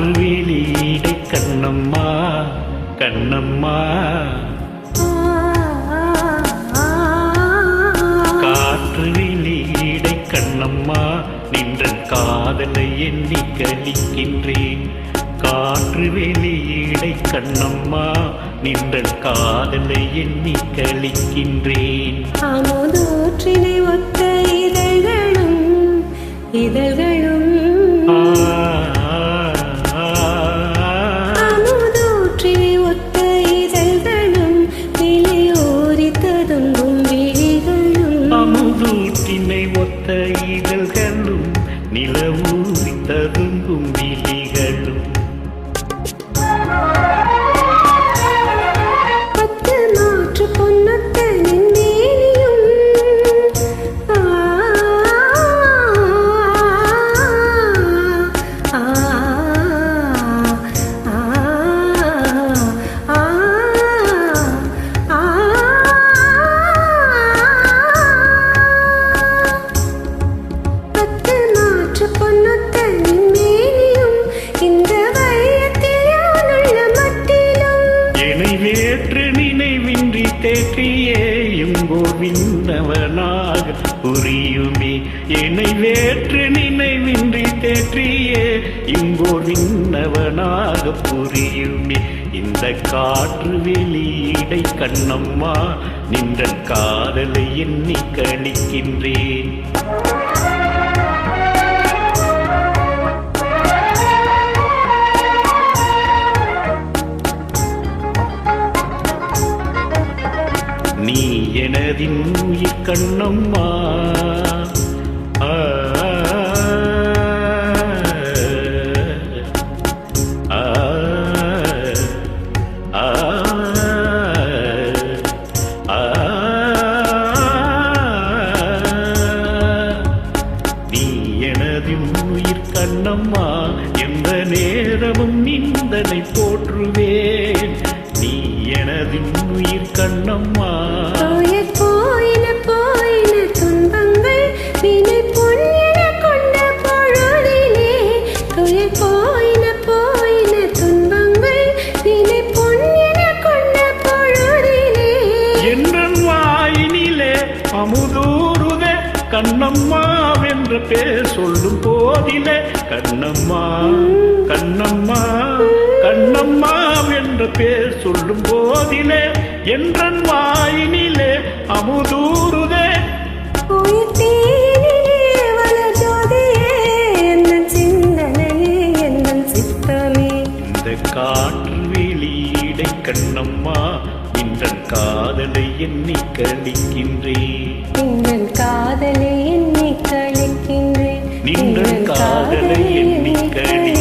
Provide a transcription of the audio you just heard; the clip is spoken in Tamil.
காற்று வெளியீடை கண்ணம்மா கண்ணம்மா. காற்று வெளியீடை கண்ணம்மா நின்ற காதலை எண்ணி கழிக்கின்றேன் காற்று வெளியீடை கண்ணம்மா நின்ற காதலை எண்ணி கழிக்கின்றேன் அமுதூட்டினை ஒத்த இதழ்களும் நிலவூரி ததும்பும் புரியுமே. என்னை வேற்று நினைவின்றி தேற்றியே. இங்கோ விண்ணவனாக புரியுமே. இந்த காற்று வெளியீடை கண்ணம்மா நின்ற காதலை எண்ணி கணிக்கின்றேன். எனதின் உயிர் கண்ணம்மா. நீ எனது உயிர் கண்ணம்மா எந்த நேரமும் நிந்தனை போற்றுவேன். நீ எனது உயிர் கண்ணம்மா கண்ணம்மா என்ற பேர் சொல்லும் போதிலே கண்ணம்மா கண்ணம்மா கண்ணம்மா என்ற பேர் சொல்லும் போதிலே என்றன் வாயினிலே அமுதூருதே காற்று வெளியீடை கண்ணம்மா நின்றன் காதலை எண்ணி கழிக்கின்றேன் நின்றன் காதலை எண்ணி கழிக்கின்றேன் நின்றன் காதலை எண்ணி கழி